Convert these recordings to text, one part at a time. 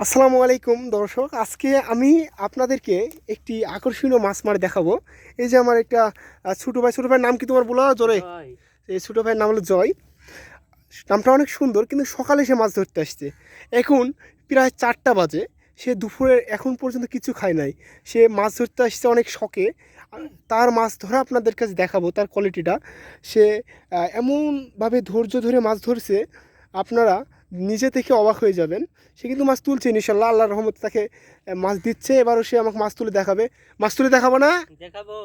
আসসালামু আলাইকুম দর্শক। আজকে আমি আপনাদেরকে একটি আকর্ষণীয় মাছ মার দেখাবো। এই যে আমার একটা ছোটো ভাই ছোটো ভাইয়ের নাম কি তোমার বলো? জোরে জয়। এই ছোটো ভাইয়ের নাম হলো জয়। নামটা অনেক সুন্দর কিন্তু সকালে সে মাছ ধরতে আসছে। এখন প্রায় চারটা বাজে। সে দুপুরে এখন পর্যন্ত কিছু খায় নাই। সে মাছ ধরতে আসছে অনেক শখে। তার মাছ ধরা আপনাদের কাছে দেখাবো তার কোয়ালিটিটা সে এমনভাবে ধৈর্য ধরে মাছ ধরছে আপনারা নিজে থেকে অবাক হয়ে যাবেন। সে কিন্তু মাছ তুলছে ইনশাল্লাহ আল্লাহ রহমত তাকে মাছ দিচ্ছে। এবারও সে আমাকে মাছ তুলে দেখাবে। মাছ তুলে দেখাবো না? দেখাবো।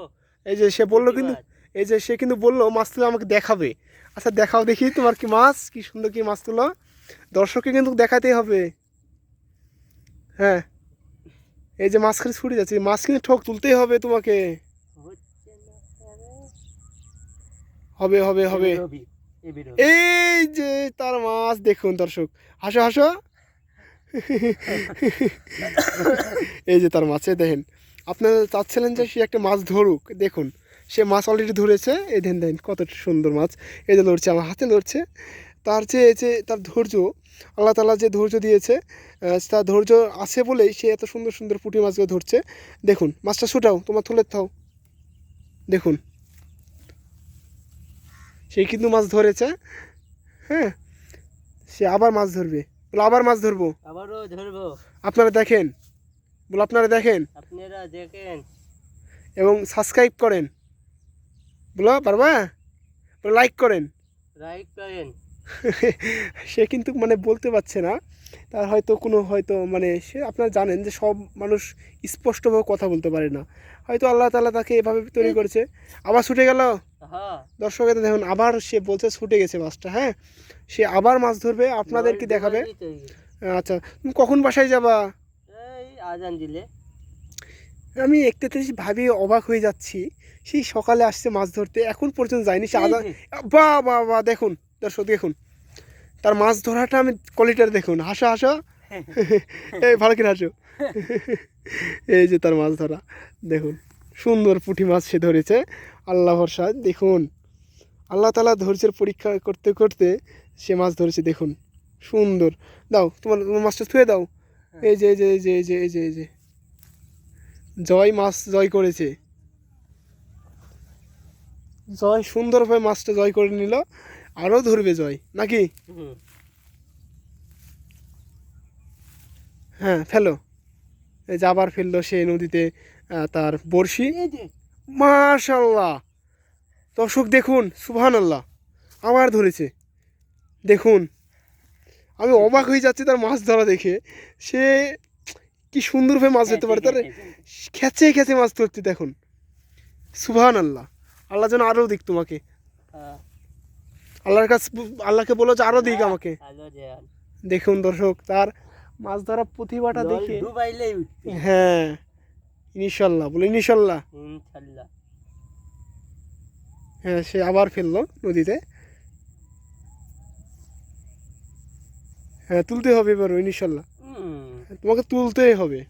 এই যে সে বলল কিন্তু এই যে সে কিন্তু বলল মাছ তুলে আমাকে দেখাবে। আচ্ছা দেখাও দেখি তোমার কি মাছ? কি সুন্দর কি মাছ তুলো। দর্শককে কিন্তু দেখাতেই হবে। হ্যাঁ। এই যে মাঝখানে ছুটে যাচ্ছে। মাছ কিন্তু ঠোক তুলতেই হবে তোমাকে। হবে হবে হবে। এই যে তার মাছ, দেখুন দর্শক। হাসো হাসো। এই যে তার মাছে দেখেন। আপনারা চাচ্ছিলেন যে সে একটা মাছ ধরুক, দেখুন। সে মাছ অলরেডি ধরেছে। এই দেন দেন কত সুন্দর মাছ। এই যে লড়ছে, আমার হাতে লড়ছে। তার যে যে তার ধৈর্য, আল্লাহ তালা যে ধৈর্য দিয়েছে তার ধৈর্য আছে বলেই সে এত সুন্দর সুন্দর পুঁটি মাছগুলো ধরছে। দেখুন, মাছটা ছুটাও, তোমার তুলে থাও দেখুন। সে কিন্তু মাছ ধরেছে হ্যাঁ? সে আবার মাছ ধরবে। বলে আবার মাছ ধরবো? আবারও ধরবো। আপনারা দেখেন। বলে আপনারা দেখেন। আপনারা দেখেন। এবং সাবস্ক্রাইব করেন। বলো পারবা? বলে লাইক করেন। লাইক করেন। সে কিন্তু মানে বলতে পারছে না। তার হয়তো কোনো হয়তো মানে সে আপনারা জানেন যে সব মানুষ স্পষ্টভাবে কথা বলতে পারে না। হয়তো আল্লাহ তালা তাকে এভাবে তৈরি করেছে। আবার ছুটে গেল? হ্যাঁ। দর্শকের দেখুন আবার সে বলছে ছুটে গেছে মাছটা হ্যাঁ? সে আবার মাছ ধরবে আপনাদেরকে জল দেখাবে? আচ্ছা তুমি কখন বাসায় যাবা? এই আজান দিলে। আমি একটু ভাবি অবাক হয়ে যাচ্ছি সেই সকালে আসছে মাছ ধরতে এখন পর্যন্ত যায়নি সে যে, বা বা বা দেখুন দর্শক দেখুন তার মাছ ধরাটা আমি কোয়ালিটার দেখুন হাসো হাসো। এই ভালো করে হাসো। এই যে তার মাছ ধরা দেখুন। সুন্দর পুঁটি মাছ সে ধরেছে। আল্লাহ ভরসা দেখুন। আল্লাহ তালা ধৈর্যের পরীক্ষা করতে করতে সে মাছ ধরেছে দেখুন। সুন্দর। দাও তোমার তোমার মাছটা ছুঁয়ে দাও। এই যে এই যে এই যে এই যে এই যে এই যে। জয় মাছ জয় করেছে। জয় সুন্দরভাবে মাছটা জয় করে নিল আরও ধরবে জয় নাকি? হ্যাঁ ফেলো। এই যে আবার ফেলল সে নদীতে। তার বড়শি। মাশাল্লাহ। দর্শক দেখুন সুবহান আল্লাহ আবার ধরেছে। দেখুন আমি অবাক হয়ে যাচ্ছি তার মাছ ধরা দেখে। সে কি সুন্দরভাবে মাছ ধরতে পারে তার খেচে খেচে মাছ ধরতে দেখুন। সুবহান আল্লাহ আল্লাহ যেন আরও দিক তোমাকে। হ্যাঁ, আল্লাহর কাছে আল্লাহকে বলো যে আরও দিক আমাকে। দেখুন দর্শক তার মাছ ধরা প্রতিভাটা দেখে হ্যাঁ। ইনশাল্লাহ বলে ইনশাল্লাহ। ইনশাল্লাহ। হ্যাঁ সে আবার ফেলল নদীতে। হ্যাঁ তুলতে হবে এবার ইনশাল্লাহ। তোমাকে তুলতেই হবে।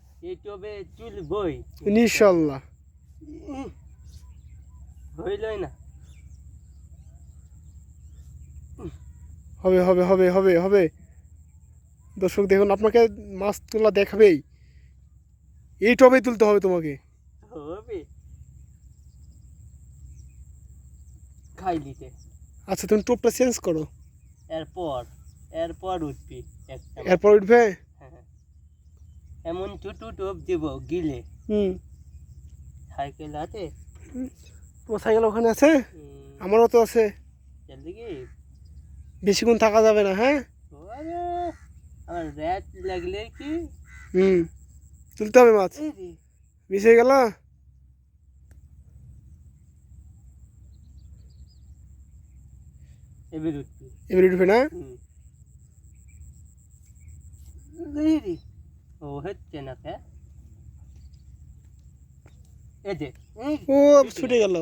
ইনশাল্লাহ। হইলই না। হবে হবে হবে হবে হবে। দর্শক দেখুন আপনাকে মাছ তোলা দেখাবেই। এই টবেই তুলতে হবে তোমাকে। হবে। খাই দিতে। আচ্ছা তুমি টোপটা চেঞ্জ করো। এরপর এরপর উঠবি এরপর উঠবে? হ্যাঁ। এমন টুটু টোপ দিব গিলে। হুম। সাইকেল আছে? তোমার সাইকেল ওখানে আছে? আমারও তো আছে। কি বেশিক্ষণ থাকা যাবে না হ্যাঁ? আমার র্যাট লাগলে কি? হুম। তুলতে হবে মাছ। রে, মিশে গেল? এবার উঠবি না? ও হচ্ছে না ও ছুটে গেল।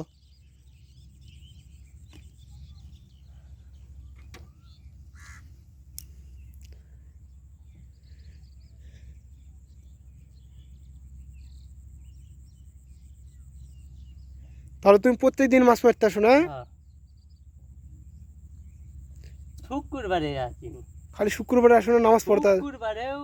তাহলে তুমি প্রত্যেক দিন মাছ মারতে আসো না? হ্যাঁ। শুক্রবারে আসি খালি শুক্রবারে আসো না নামাজ পড়তে শুক্রবারেও